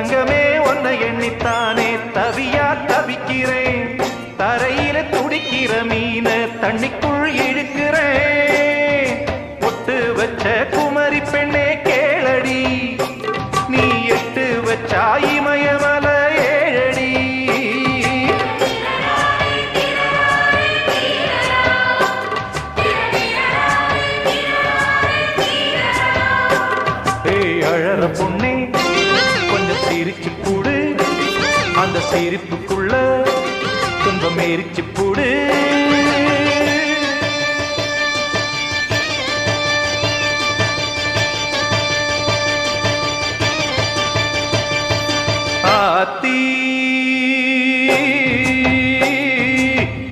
தங்கமே உன்னை எண்ணித்தானே தவியா தவிக்கிறேன். தரையில துடிக்கிற மீன தண்ணிக்குள் இழுக்கிறேன். ஒட்டு வச்ச குமரி பெண்ணே கேளடி நீ எட்டு வச்சா இமயமல அழற பொண்ணு அந்த சிரிப்புக்குள்ள துன்பம் எரிச்சு போடு. ஆத்தீ